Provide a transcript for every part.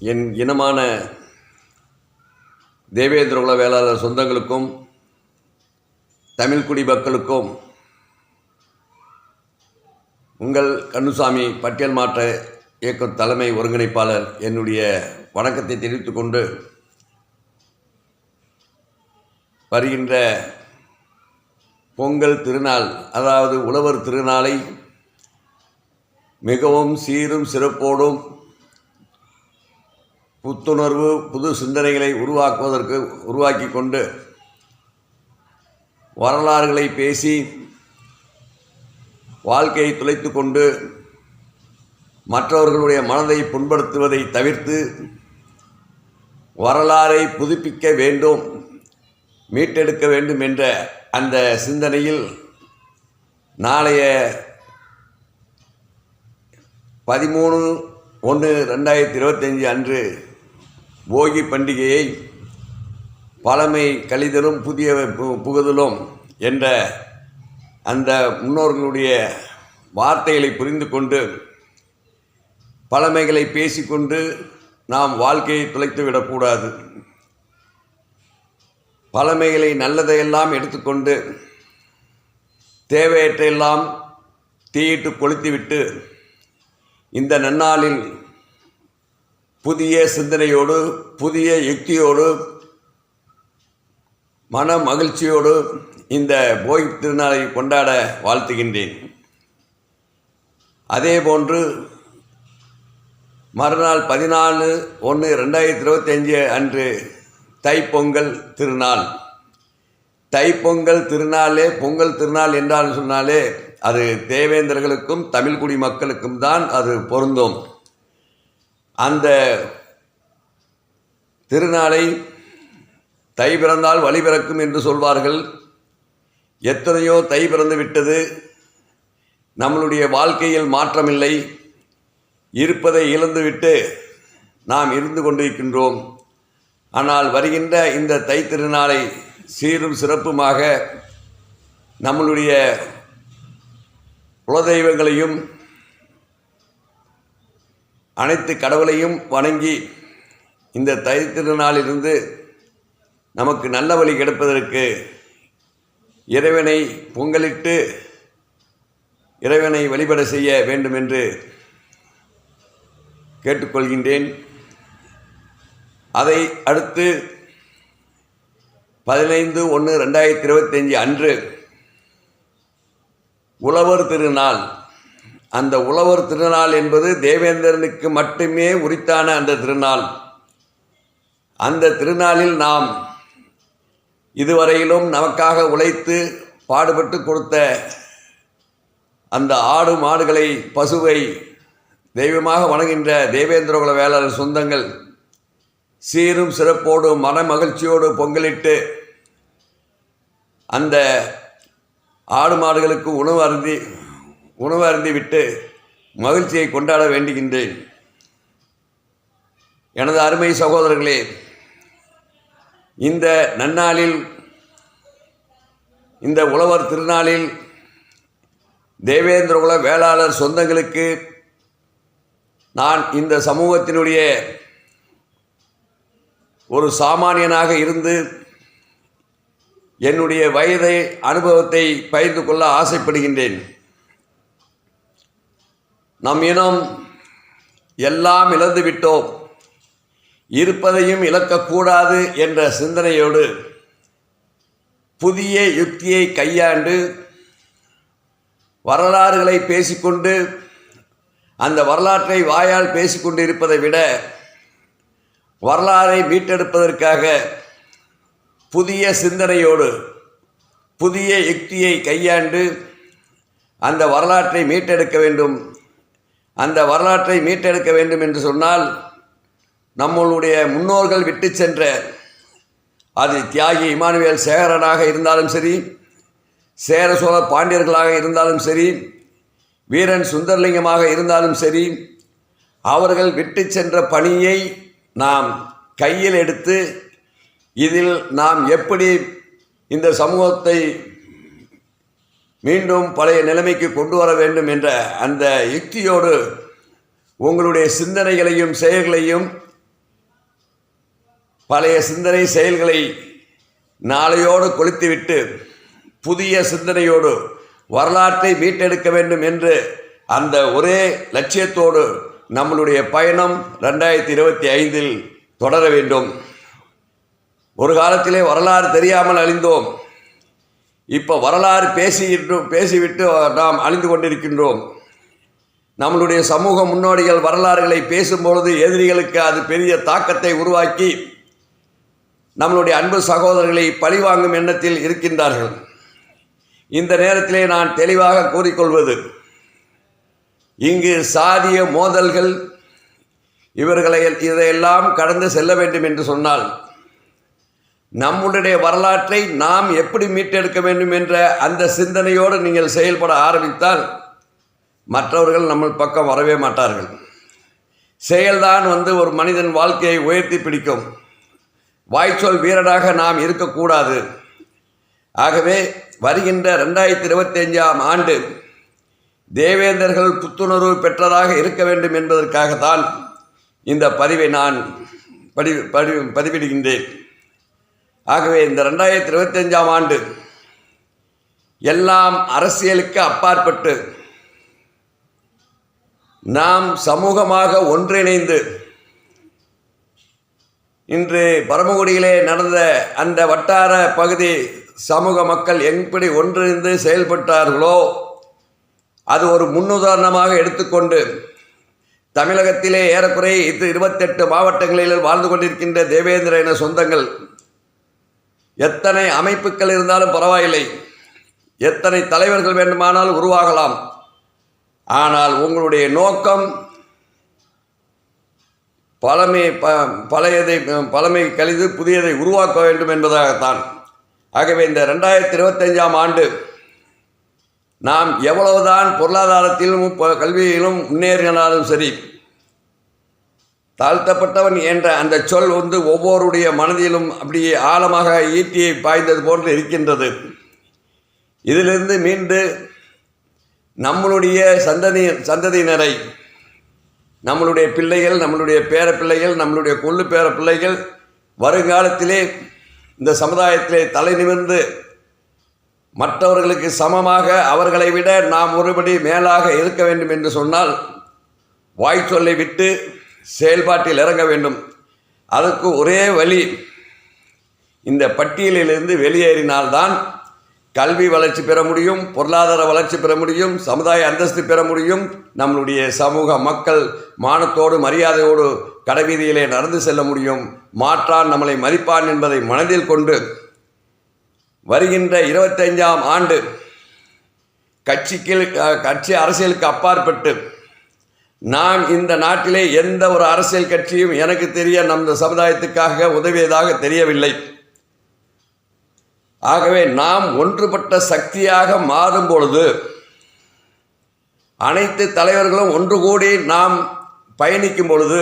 என் இனமான தேவேந்திரகுல வேளாளர் சொந்தங்களுக்கும் தமிழ்குடி மக்களுக்கும் உங்கள் கண்ணுசாமி பட்டியல் மாற்ற இயக்க தலைமை ஒருங்கிணைப்பாளர் என்னுடைய வணக்கத்தை தெரிவித்துக் கொண்டு வருகின்ற பொங்கல் திருநாள் அதாவது உழவர் திருநாளை மிகவும் சீரும் சிறப்போடும் புத்துணர்வு புது சிந்தனைகளை உருவாக்குவதற்கு உருவாக்கி கொண்டு வரலாறுகளை பேசி வாழ்க்கையை துளைத்து கொண்டு மற்றவர்களுடைய மனதை புண்படுத்துவதை தவிர்த்து வரலாறை புதுப்பிக்க வேண்டும் மீட்டெடுக்க வேண்டும் என்ற அந்த சிந்தனையில் நாளைய பதிமூணு ஒன்று ரெண்டாயிரத்தி இருபத்தஞ்சி அன்று போகி பண்டிகையை பழமை கழிதலும் புதிய பு- புகுதலும் என்ற அந்த முன்னோர்களுடைய வார்த்தைகளை புரிந்து கொண்டு பழமைகளை பேசிக்கொண்டு நாம் வாழ்க்கையை துளைத்து விடக்கூடாது. பழமைகளை நல்லதையெல்லாம் எடுத்துக்கொண்டு தேவையற்றையெல்லாம் தீயிட்டு கொளுத்திவிட்டு இந்த நன்னாளில் புதிய சிந்தனையோடு புதிய யுக்தியோடு மன மகிழ்ச்சியோடு இந்த போகி திருநாளை கொண்டாட வாழ்த்துகின்றேன். அதேபோன்று மறுநாள் பதினாலு ஒன்று ரெண்டாயிரத்தி இருபத்தஞ்சு அன்று தைப்பொங்கல் திருநாள். தைப்பொங்கல் திருநாளே பொங்கல் திருநாள் என்றால் சொன்னாலே அது தேவேந்திரர்களுக்கும் தமிழ்குடி மக்களுக்கும் தான் அது பொருந்தும். அந்த திருநாளை தை பிறந்தால் வழி பிறக்கும் என்று சொல்வார்கள். எத்தனையோ தை பிறந்து விட்டது. நம்மளுடைய வாழ்க்கையில் மாற்றமில்லை. இருப்பதை இழந்துவிட்டு நாம் இருந்து கொண்டிருக்கின்றோம். ஆனால் வருகின்ற இந்த தை திருநாளை சீரும் சிறப்புமாக நம்மளுடைய குலதெய்வங்களையும் அனைத்து கடவுளையும் வணங்கி இந்த தை திருநாளிலிருந்து நமக்கு நல்ல வழி கிடைப்பதற்கு இறைவனை பொங்கலிட்டு இறைவனை வழிபட செய்ய வேண்டும் என்று கேட்டுக்கொள்கின்றேன். அதை அடுத்து பதினைந்து ஒன்று ரெண்டாயிரத்தி இருபத்தஞ்சி அன்று உழவர் திருநாள் அந்த உழவர் திருநாள் என்பது தேவேந்திரனுக்கு மட்டுமே உரித்தான அந்த திருநாள். அந்த திருநாளில் நாம் இதுவரையிலும் நமக்காக உழைத்து பாடுபட்டு கொடுத்த அந்த ஆடு மாடுகளை பசுவை தெய்வமாக வணங்குகின்ற தேவேந்திரகுல வேளாளர் சொந்தங்கள் சீரும் சிறப்போடு மன மகிழ்ச்சியோடு பொங்கலிட்டு அந்த ஆடு மாடுகளுக்கு உணவு அருந்தி உணவு அருந்தி விட்டு மகிழ்ச்சியை கொண்டாட வேண்டுகின்றேன். எனது அருமை சகோதரர்களே இந்த நன்னாளில் இந்த உழவர் திருநாளில் தேவேந்திரகுல வேளாளர் சொந்தங்களுக்கு நான் இந்த சமூகத்தினுடைய ஒரு சாமானியனாக இருந்து என்னுடைய வயதை அனுபவத்தை பகிர்ந்து கொள்ள ஆசைப்படுகின்றேன். நம் இனம் எல்லாம் இழந்து விட்டோம். இருப்பதையும் இழக்கக்கூடாது என்ற சிந்தனையோடு புதிய யுக்தியை கையாண்டு வரலாறுகளை பேசிக்கொண்டு அந்த வரலாற்றை வாயால் பேசிக்கொண்டு இருப்பதை விட வரலாறை மீட்டெடுப்பதற்காக புதிய சிந்தனையோடு புதிய யுக்தியை கையாண்டு அந்த வரலாற்றை மீட்டெடுக்க வேண்டும் அந்த வரலாற்றை மீட்டெடுக்க வேண்டும் என்று சொன்னால் நம்மளுடைய முன்னோர்கள் விட்டு சென்ற அது தியாகி இமானுவேல் சேகரனாக இருந்தாலும் சரி சேர சோழ பாண்டியர்களாக இருந்தாலும் சரி வீரன் சுந்தரலிங்கமாக இருந்தாலும் சரி அவர்கள் விட்டு சென்ற பணியை நாம் கையில் எடுத்து இதில் நாம் எப்படி இந்த சமூகத்தை மீண்டும் பழைய நிலைமைக்கு கொண்டு வர வேண்டும் என்ற அந்த யுக்தியோடு உங்களுடைய சிந்தனைகளையும் செயல்களையும் பழைய சிந்தனை செயல்களை நாளையோடு கொளுத்திவிட்டு புதிய சிந்தனையோடு வரலாற்றை மீட்டெடுக்க வேண்டும் என்று அந்த ஒரே லட்சியத்தோடு நம்மளுடைய பயணம் ரெண்டாயிரத்தி இருபத்தி ஐந்தில் தொடர வேண்டும். ஒரு காலத்திலே வரலாறு தெரியாமல் அழிந்தோம். இப்போ வரலாறு பேசிட்டு பேசிவிட்டு நாம் அழிந்து கொண்டிருக்கின்றோம். நம்மளுடைய சமூக முன்னோடிகள் வரலாறுகளை பேசும்பொழுது எதிரிகளுக்கு அது பெரிய தாக்கத்தை உருவாக்கி நம்மளுடைய அன்பு சகோதரர்களை பழிவாங்கும் எண்ணத்தில் இருக்கின்றார்கள். இந்த நேரத்திலே நான் தெளிவாக கூறிக்கொள்வது இங்கு சாதிய மோதல்கள் இவர்களை இதையெல்லாம் கடந்து செல்ல வேண்டும் என்று சொன்னால் நம்முடைய வரலாற்றை நாம் எப்படி மீட்டெடுக்க வேண்டும் என்ற அந்த சிந்தனையோடு நீங்கள் செயல்பட ஆரம்பித்தால் மற்றவர்கள் நம்ம பக்கம் வரவே மாட்டார்கள். செயல்தான் வந்து ஒரு மனிதன் வாழ்க்கையை உயர்த்தி பிடிக்கும். வாய்ச்சொல் வீரராக நாம் இருக்கக்கூடாது. ஆகவே வருகின்ற ரெண்டாயிரத்தி இருபத்தஞ்சாம் ஆண்டு தேவேந்தர்கள் புத்துணர்வு பெற்றதாக இருக்க வேண்டும் என்பதற்காகத்தான் இந்த பதிவை நான் படி படி பதிவிடுகின்றேன். ஆகவே இந்த ரெண்டாயிரத்தி இருபத்தஞ்சாம் ஆண்டு எல்லாம் அரசியலுக்கு அப்பாற்பட்டு நாம் சமூகமாக ஒன்றிணைந்து இன்று பரமக்குடியிலே நடந்த அந்த வட்டார பகுதி சமூக மக்கள் எப்படி ஒன்றிணைந்து செயல்பட்டார்களோ அது ஒரு முன்னுதாரணமாக எடுத்துக்கொண்டு தமிழகத்திலே ஏறக்குறைய இது இருபத்தெட்டு மாவட்டங்களில் வாழ்ந்து கொண்டிருக்கின்ற தேவேந்திர இன சொந்தங்கள் எத்தனை அமைப்புகள் இருந்தாலும் பரவாயில்லை. எத்தனை தலைவர்கள் வேண்டுமானாலும் உருவாகலாம். ஆனால் உங்களுடைய நோக்கம் பழமை ப பழையதை பழமை கழிந்து புதியதை உருவாக்க வேண்டும் என்பதாகத்தான். ஆகவே இந்த ரெண்டாயிரத்தி இருபத்தஞ்சாம் ஆண்டு நாம் எவ்வளவுதான் பொருளாதாரத்திலும் கல்வியிலும் முன்னேறினாலும் சரி தாழ்த்தப்பட்டவன் என்ற அந்த சொல் வந்து ஒவ்வொருடைய மனதிலும் அப்படியே ஆழமாக ஈட்டியை பாய்ந்தது போன்று இருக்கின்றது. இதிலிருந்து மீண்டு நம்மளுடைய சந்ததி சந்ததியினரை நம்மளுடைய பிள்ளைகள் நம்மளுடைய பேர பிள்ளைகள் நம்மளுடைய கொள்ளு பேர பிள்ளைகள் வருங்காலத்திலே இந்த சமுதாயத்திலே தலை நிமிர்ந்து மற்றவர்களுக்கு சமமாக அவர்களை விட நாம் ஒருபடி மேலாக இருக்க வேண்டும் என்று சொன்னால் வாய் சொல்லை விட்டு செயல்பாட்டில் இறங்க வேண்டும். அதற்கு ஒரே வழி இந்த பட்டியலிலிருந்து வெளியேறினால்தான் கல்வி வளர்ச்சி பெற முடியும் பொருளாதார வளர்ச்சி பெற முடியும் சமுதாய அந்தஸ்து பெற முடியும். நம்மளுடைய சமூக மக்கள் மானத்தோடு மரியாதையோடு கடைவீதியிலே நடந்து செல்ல முடியும். மாற்றான் நம்மளை மதிப்பான் என்பதை மனதில் கொண்டு வருகின்ற இருபத்தைந்தாம் ஆண்டு கட்சிக்கு கட்சி அரசியலுக்கு அப்பாற்பட்டு நான் இந்த நாட்டிலே எந்த ஒரு அரசியல் கட்சியும் எனக்கு தெரிய நம் சமுதாயத்துக்காக உதவியதாக தெரியவில்லை. ஆகவே நாம் ஒன்றுபட்ட சக்தியாக மாறும் பொழுது அனைத்து தலைவர்களும் ஒன்று கூடி நாம் பயணிக்கும் பொழுது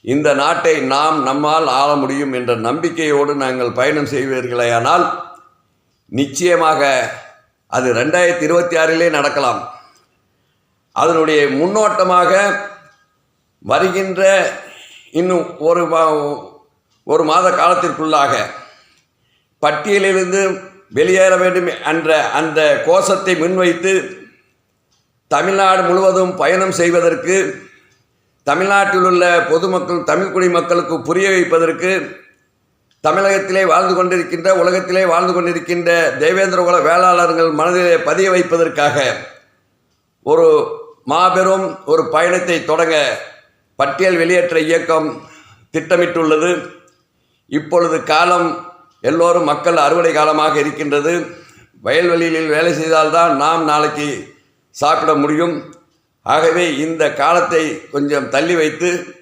இந்த நாட்டை நாம் நம்மால் ஆள முடியும் என்ற நம்பிக்கையோடு நாங்கள் பயணம் செய்வீர்களேயானால் நிச்சயமாக அது ரெண்டாயிரத்தி இருபத்தி ஆறிலே நடக்கலாம். அதனுடைய முன்னோட்டமாக வருகின்ற இன்னும் ஒரு மா- ஒரு மாத காலத்திற்குள்ளாக பட்டியலிலிருந்து வெளியேற வேண்டும் என்ற அந்த கோஷத்தை முன்வைத்து தமிழ்நாடு முழுவதும் பயணம் செய்வதற்கு தமிழ்நாட்டில் உள்ள பொதுமக்கள் தமிழ் குடிமக்களுக்கு புரிய வைப்பதற்கு தமிழகத்திலே வாழ்ந்து கொண்டிருக்கின்ற உலகத்திலே வாழ்ந்து கொண்டிருக்கின்ற தேவேந்திர குல வேளாளர்கள் மனதிலே பதிய வைப்பதற்காக ஒரு மாபெரும் ஒரு பயணத்தை தொடங்க பட்டியல் வெளியேற்ற இயக்கம் திட்டமிட்டுள்ளது. இப்பொழுது காலம் எல்லோரும் மக்கள் அறுவடை காலமாக இருக்கின்றது. வயல்வெளியில் வேலை செய்தால்தான் நாம் நாளைக்கு சாப்பிட முடியும். ஆகவே இந்த காலத்தை கொஞ்சம் தள்ளி வைத்து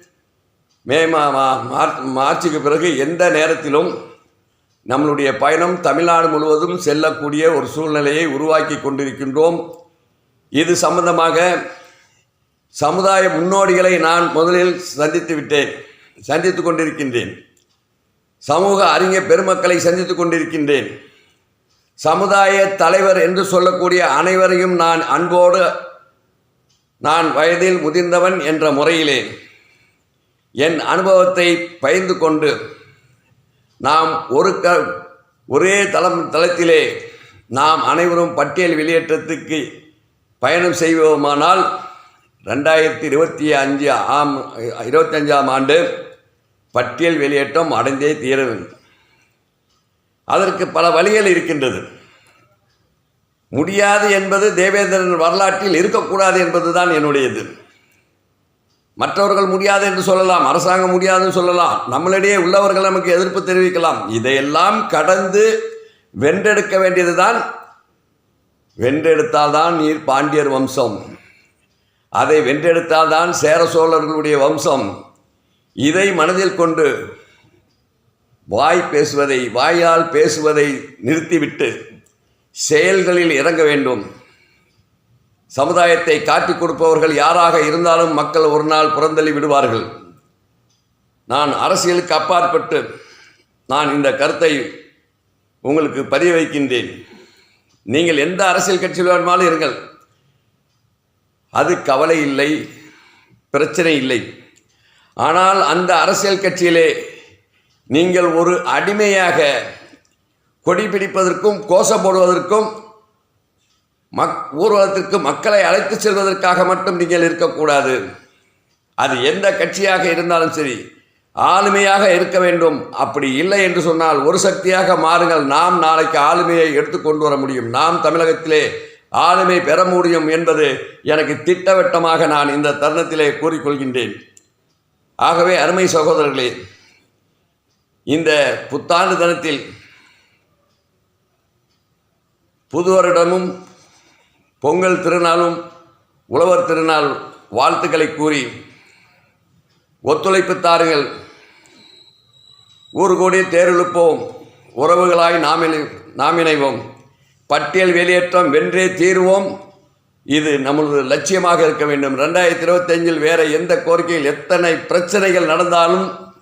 மே மா மா- மார்ச் மார்ச்சுக்கு பிறகு எந்த நேரத்திலும் நம்மளுடைய பயணம் தமிழ்நாடு முழுவதும் செல்லக்கூடிய ஒரு சூழ்நிலையை உருவாக்கி கொண்டிருக்கின்றோம். இது சம்பந்தமாக சமுதாய முன்னோடிகளை நான் முதலில் சந்தித்து விட்டேன் சந்தித்து கொண்டிருக்கின்றேன். சமூக அறிஞர் பெருமக்களை சந்தித்து கொண்டிருக்கின்றேன். சமுதாய தலைவர் என்று சொல்லக்கூடிய அனைவரையும் நான் அன்போடு நான் வயதில் முதிர்ந்தவன் என்ற முறையிலே என் அனுபவத்தை பகிர்ந்து கொண்டு நாம் ஒரு க ஒரே தளம் தளத்திலே நாம் அனைவரும் பட்டியல் வெளியேற்றத்துக்கு பயணம் செய்வோமானால் ரெண்டாயிரத்தி இருபத்தி அஞ்சு ஆம் இருபத்தஞ்சாம் ஆண்டு பட்டியல் வெளியேற்றம் அடைந்தே தீர வேண்டும். அதற்கு பல வழிகள் இருக்கின்றது. முடியாது என்பது தேவேந்திரன் வரலாற்றில் இருக்கக்கூடாது என்பதுதான் என்னுடையது. மற்றவர்கள் முடியாது என்று சொல்லலாம் அரசாங்கம் முடியாதுன்னு சொல்லலாம் நம்மளிடையே உள்ளவர்கள் நமக்கு எதிர்ப்பு தெரிவிக்கலாம். இதையெல்லாம் கடந்து வென்றெடுக்க வேண்டியதுதான் வென்றெடுத்தால்தான் நீர் பாண்டியர் வம்சம். அதை வென்றெடுத்தால்தான் சேர சோழர்களுடைய வம்சம். இதை மனதில் கொண்டு வாய் பேசுவதை வாயால் பேசுவதை நிறுத்திவிட்டு செயல்களில் இறங்க வேண்டும். சமுதாயத்தை காட்டிக் கொடுப்பவர்கள் யாராக இருந்தாலும் மக்கள் ஒரு நாள் புறந்தள்ளி விடுவார்கள். நான் அரசியலுக்கு அப்பாற்பட்டு நான் இந்த கருத்தை உங்களுக்கு பதிய வைக்கின்றேன். நீங்கள் எந்த அரசியல் கட்சியில் வேணுமாலும் இருங்கள். அது கவலை இல்லை பிரச்சனை இல்லை. ஆனால் அந்த அரசியல் கட்சியிலே நீங்கள் ஒரு அடிமையாக கொடி பிடிப்பதற்கும் கோஷம் போடுவதற்கும் மக் ஊர்வலத்திற்கு மக்களை அழைத்து செல்வதற்காக மட்டும் நீங்கள் இருக்கக்கூடாது. அது எந்த கட்சியாக இருந்தாலும் சரி ஆளுமையாக இருக்க வேண்டும். அப்படி இல்லை என்று சொன்னால் ஒரு சக்தியாக மாறுங்கள். நாம் நாளைக்கு ஆளுமையை எடுத்துக்கொண்டு வர முடியும். நாம் தமிழகத்திலே ஆளுமை பெற முடியும் என்பது எனக்கு திட்டவட்டமாக நான் இந்த தருணத்திலே கூறிக்கொள்கின்றேன். ஆகவே அருமை சகோதரர்களே இந்த புத்தாண்டு தினத்தில் புது வருடமும் பொங்கல் திருநாளும் உழவர் திருநாள் வாழ்த்துக்களை கூறி ஒத்துழைப்பு தாருங்கள். ஊர் கூடி தேர்வெழுப்போம் உறவுகளாய் நாம் இணை- நாம் இணைவோம். பட்டியல் வெளியேற்றம் வென்றே தீர்வோம். இது நம்மளது லட்சியமாக இருக்க வேண்டும். ரெண்டாயிரத்தி இருபத்தஞ்சில் வேறு எந்த கோரிக்கையில் எத்தனை பிரச்சனைகள் நடந்தாலும்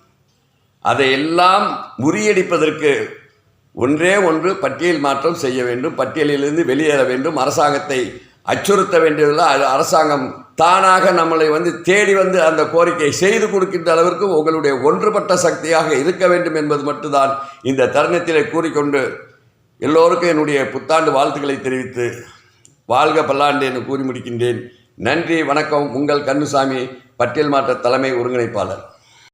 அதையெல்லாம் முறியடிப்பதற்கு ஒன்றே ஒன்று பட்டியல் மாற்றம் செய்ய வேண்டும். பட்டியலிலிருந்து வெளியேற வேண்டும். அரசாங்கத்தை அச்சுறுத்த வேண்டியதில்லை. அது அரசாங்கம் தானாக நம்மளை வந்து தேடி வந்து அந்த கோரிக்கை செய்து கொடுக்கின்ற அளவிற்கு உங்களுடைய ஒன்றுபட்ட சக்தியாக இருக்க வேண்டும் என்பது மட்டும்தான் இந்த தருணத்திலே கூறிக்கொண்டு எல்லோருக்கும் என்னுடைய புத்தாண்டு வாழ்த்துக்களை தெரிவித்து வாழ்க பல்லாண்டு என்று கூறி முடிக்கின்றேன். நன்றி வணக்கம். உங்கள் கண்ணுசாமி பட்டியல் மாற்ற தலைமை ஒருங்கிணைப்பாளர்.